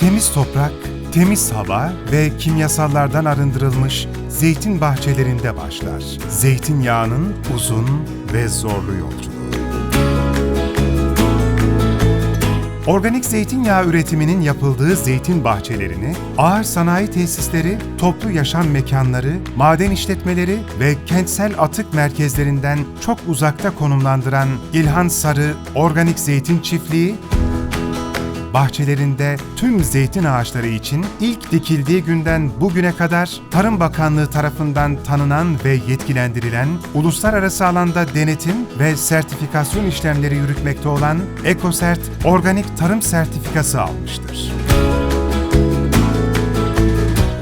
Temiz toprak, temiz hava ve kimyasallardan arındırılmış zeytin bahçelerinde başlar. Zeytinyağının uzun ve zorlu yolculuğu. Organik zeytinyağı üretiminin yapıldığı zeytin bahçelerini, ağır sanayi tesisleri, toplu yaşam mekanları, maden işletmeleri ve kentsel atık merkezlerinden çok uzakta konumlandıran İlhan Sarı Organik Zeytin Çiftliği, bahçelerinde tüm zeytin ağaçları için ilk dikildiği günden bugüne kadar Tarım Bakanlığı tarafından tanınan ve yetkilendirilen, uluslararası alanda denetim ve sertifikasyon işlemleri yürütmekte olan EcoCert Organik Tarım Sertifikası almıştır.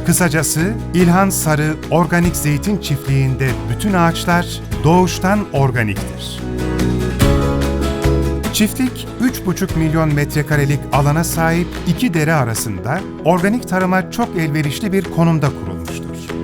Kısacası İlhan Sarı Organik Zeytin Çiftliği'nde bütün ağaçlar doğuştan organiktir. Çiftlik 3,5 milyon metrekarelik alana sahip iki dere arasında organik tarıma çok elverişli bir konumda kurulmuştur.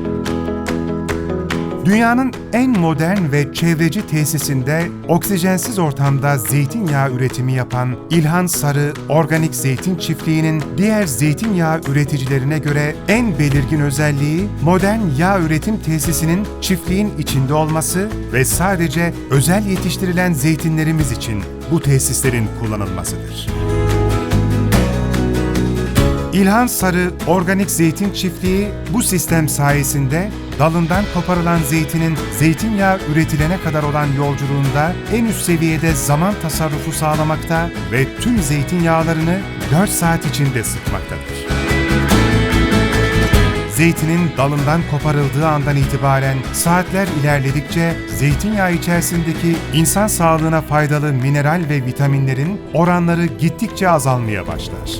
Dünyanın en modern ve çevreci tesisinde oksijensiz ortamda zeytinyağı üretimi yapan İlhan Sarı Organik Zeytin Çiftliği'nin diğer zeytinyağı üreticilerine göre en belirgin özelliği modern yağ üretim tesisinin çiftliğin içinde olması ve sadece özel yetiştirilen zeytinlerimiz için bu tesislerin kullanılmasıdır. İlhan Sarı Organik Zeytin Çiftliği bu sistem sayesinde dalından koparılan zeytinin zeytinyağı üretilene kadar olan yolculuğunda en üst seviyede zaman tasarrufu sağlamakta ve tüm zeytinyağlarını 4 saat içinde sıkmaktadır. Zeytinin dalından koparıldığı andan itibaren saatler ilerledikçe zeytinyağı içerisindeki insan sağlığına faydalı mineral ve vitaminlerin oranları gittikçe azalmaya başlar.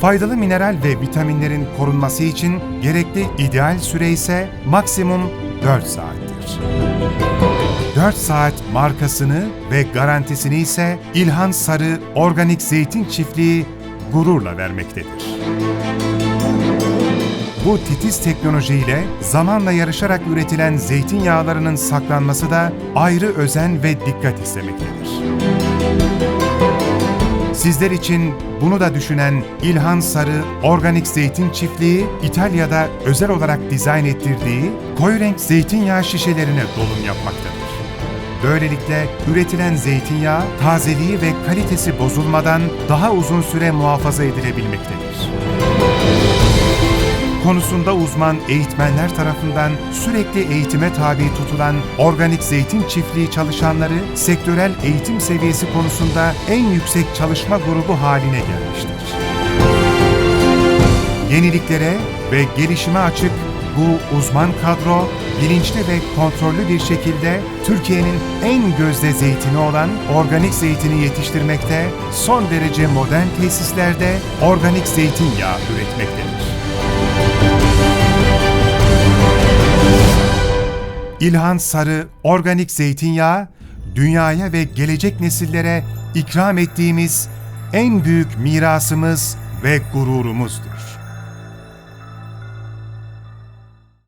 Faydalı mineral ve vitaminlerin korunması için gerekli ideal süre ise maksimum 4 saattir. 4 saat markasını ve garantisini ise İlhan Sarı Organik Zeytin Çiftliği gururla vermektedir. Bu titiz teknolojiyle zamanla yarışarak üretilen zeytinyağlarının saklanması da ayrı özen ve dikkat istemektedir. Sizler için bunu da düşünen İlhan Sarı Organik Zeytin Çiftliği, İtalya'da özel olarak dizayn ettirdiği koyu renk zeytinyağı şişelerine dolum yapmaktadır. Böylelikle üretilen zeytinyağı tazeliği ve kalitesi bozulmadan daha uzun süre muhafaza edilebilmektedir konusunda uzman eğitmenler tarafından sürekli eğitime tabi tutulan organik zeytin çiftliği çalışanları sektörel eğitim seviyesi konusunda en yüksek çalışma grubu haline gelmiştir. Yeniliklere ve gelişime açık bu uzman kadro bilinçli ve kontrollü bir şekilde Türkiye'nin en gözde zeytini olan organik zeytini yetiştirmekte, son derece modern tesislerde organik zeytinyağı üretmektedir. İlhan Sarı Organik Zeytinyağı, dünyaya ve gelecek nesillere ikram ettiğimiz en büyük mirasımız ve gururumuzdur.